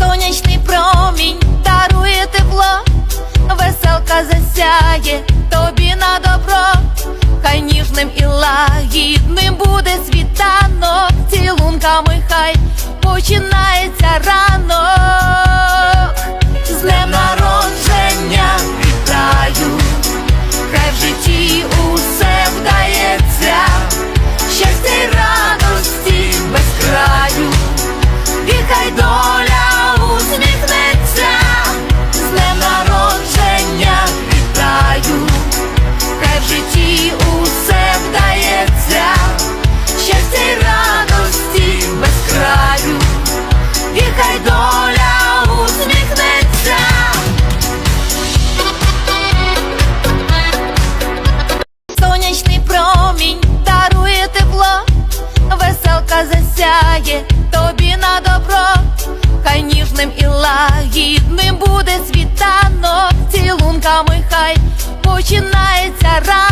сонячний промінь дарує тепло, веселка засяє тобі на добро, хай ніжним і лагідним буде світанок, цілунками хай починається ранок. Доля усміхнеться. Сонячний промінь дарує тепло, веселка засяє тобі на добро, хай ніжним і лагідним буде світанок, цілунками хай починається ранок.